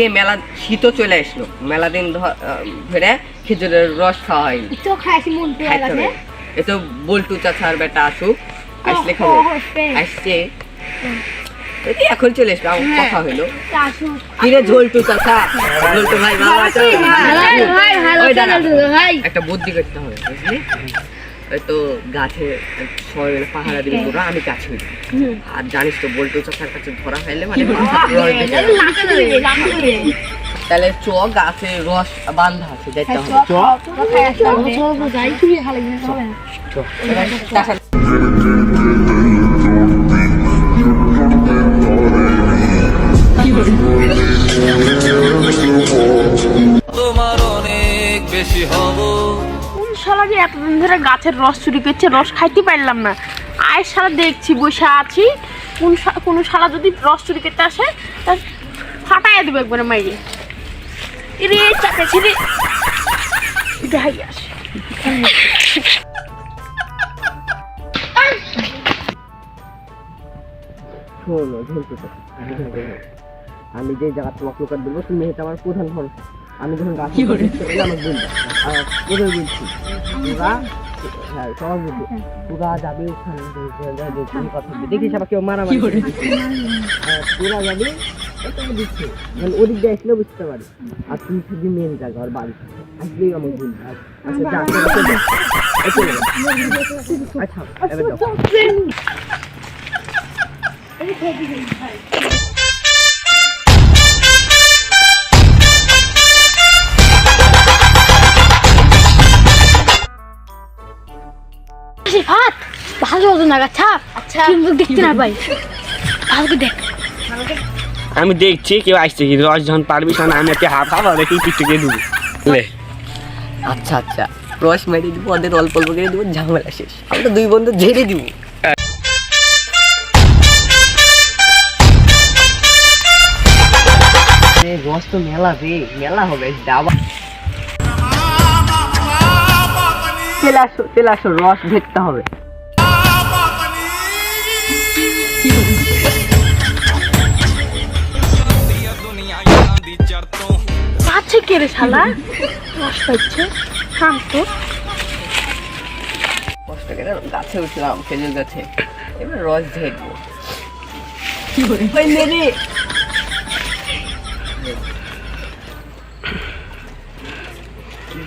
শীতে মেলা শীতও চলে আসলো। মেলা দিন ধরে খেজুরের রস খাওয়া হয়নি। তো খাইছি মন হবে। এ তো বল্টু চাচার বেটা আসুক আসলে খাব। আসছে। এই এখন চলে আসবে আমার কথা হইল কিরে ঝোলটু চাচা? ঝোলটু ভাই। একটা বুদ্ধি করতে হবে বুঝলি? তো গাছে সবাই মিলে পাহারা দিবি তোরা আমি গাছে উঠি আর জানিস তো বল্টু চাচার কাছে ধরা খাইলে মানে ধরে তাহলে চ গাছে রস বান্ধা আছে হবে। ভালো জিনিস হবে তোমার অনেক বেশি হব। শালা যে এতদিন ধরে গাছের রস চুরি করছে, রস খাইতে পারলাম না। আয় শালা, দেখছি, বসে আছি। কোন কোন শালা যদি রস চুরি করতে আসে, তা ফাটাই দেবে একবারে মাইরে। রে। আমি যে জায়গা তোমাকে লোকার দেবো তুমি এটা আমার প্রধান ভরসা আমি যখন গাছ বলছি হ্যাঁ সবাই বলবে তোরা যাবে ওখানে কথা দেখিস আবার কেউ মারামারি। হ্যাঁ, তোরা যাবে দিচ্ছি। মানে ওদিক দিয়ে আসলে বুঝতে পারি। আর শুধু মেন জায়গা আর বাড়ি। আসলেই আমাকে বলবে আচ্ছা। আচ্ছা। এবার ভাত ভালো হতো না গাছা আচ্ছা। কিন্তু দেখতে না ভাই ভালো দেখ। আমি দেখছি কেউ আসছে কি? রস যখন পারবি তখন আমি একটা হাফ হাফ আর একটু টিকটিকে দেবো। লে। আচ্ছা আচ্ছা। রস মেরে দিব ওদের অল্প অল্প করে দিব ঝামেলা শেষ। আমরা দুই বন্ধু ঝেড়ে দিব। রস তো মেলা রে মেলা হবে ডাবা চলে আসো চলে আসো রস দেখতে হবে। পাচ্ছে কে রে শালা? রস পাচ্ছে। শান্ত কষ্ট করে গাছে উঠলাম খেজুর গাছে। এবার রস নে রে।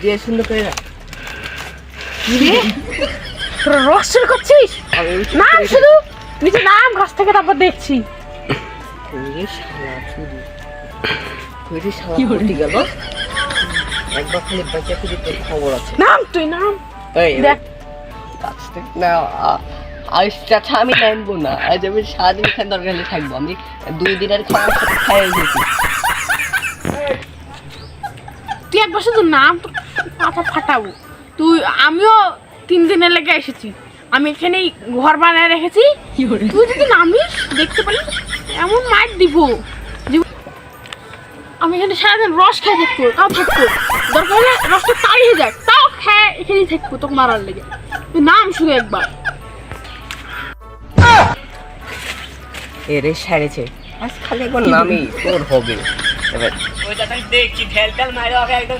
দিয়ে সুন্দর করে রস চুরি করছিস? আমি নাম শুধু? নিচে নাম গাছ থেকে তারপর দেখছি। একবার খালি তোর খবর আছে। নাম তুই নাম। এই দেখ। গাছ না আ- চাচা আমি নামবো না। আজ আমি সারাদিন খাই দরকার হলে থাকব। আমি দুই দিনের খাওয়ার সাথে খাই এসেছি তুই একবার শুধু নাম মাথা ফাটাবো। তুই আমিও তিন দিনের লেগে এসেছি। আমি এখানেই ঘর বানায় রেখেছি। তুই যদি নামিস দেখতে পেলে এমন মাইট দিব। আমি এখানে সারাদিন রস খাই থাকব তাও থাকব। দরকার হলে রসটা তাড়িয়ে যাক তাও খায় এখানেই থাকব তোকে মারার লেগে। তুই নাম শুধু একবার। এরে সারেছে। আজ খালি একবার নামি তোর হবে এবার দেখছি ঢেল ঢেল মারে ওকে একদম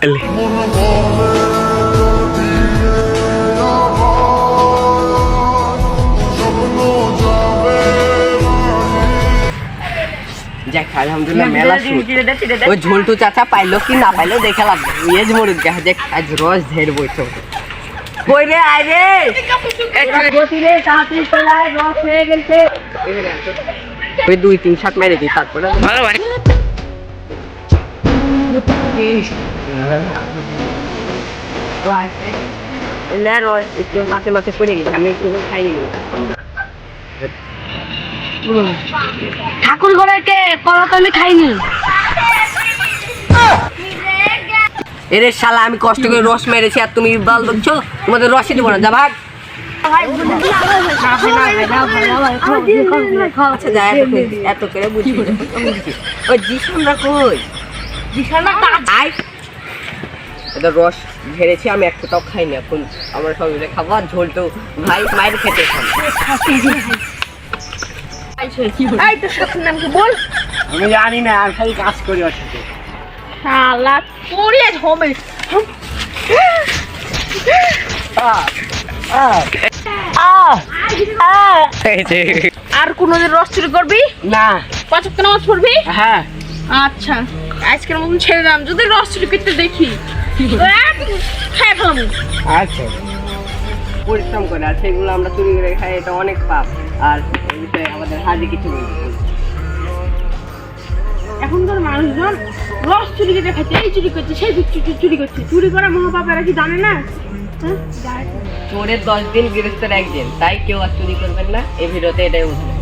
থাম যাক আলহামদুলিল্লাহ মেলা শুট ঝোলটু চাচা পাইলো কি না পাইলো দেখে লাভ ইয়েজ মরুক দেখা যাক আজ রস ঝেড় বইছো। কই রে আয় রে। ওই দুই তিন শাক মেরে দিই তারপরে ভালো ভাই। লে রস একটু মাঝে ঠাকুর ঘরেতে কলা তো আমি খাইনি এরে শালা, আমি কষ্ট করে রস মেরেছি আর তুমি বল বলছো তোমাদের রসই দেবো না, যা ভাগ। আচ্ছা এত করে- বুঝি। ওই জিসানরা কই? আয় এটা রস ঝেড়েছি আমি এক ফোটাও খাইনি এখন। আমরা সবাই মিলে খাব আর ঝোল তো ভাই মায়ের খেতে খাব। এই শাশুর বল। আমি জানি না আমি খালি কাজ করি ওর সাথে। শালা তোরে হবে আর কোনোদিন রস চুরি করবি? না। পাঁচক নামাজ পড়বি? হ্যাঁ। আচ্ছা। আজকের মতন ছেড়ে দিলাম যদি রস চুরি দেখি। খেয়ে ফেলাম। আচ্ছা। পরিশ্রম করে আর সেগুলো আমরা চুরি করে খাই এটা অনেক পাপ। আর এই বিষয়ে আমাদের হাজি কিছু বলতে এখনকার মানুষজন রস চুরি করে খাচ্ছে এই চুরি করছে সেই চুরি চুরি করছে। চুরি করা মহাপাপেরা কি জানে না? হ্যাঁ? চোরের দশ দিন গৃহস্থের একদিন তাই কেউ আর চুরি করবেন না। এই ভিডিওতে এটাই বুঝবেন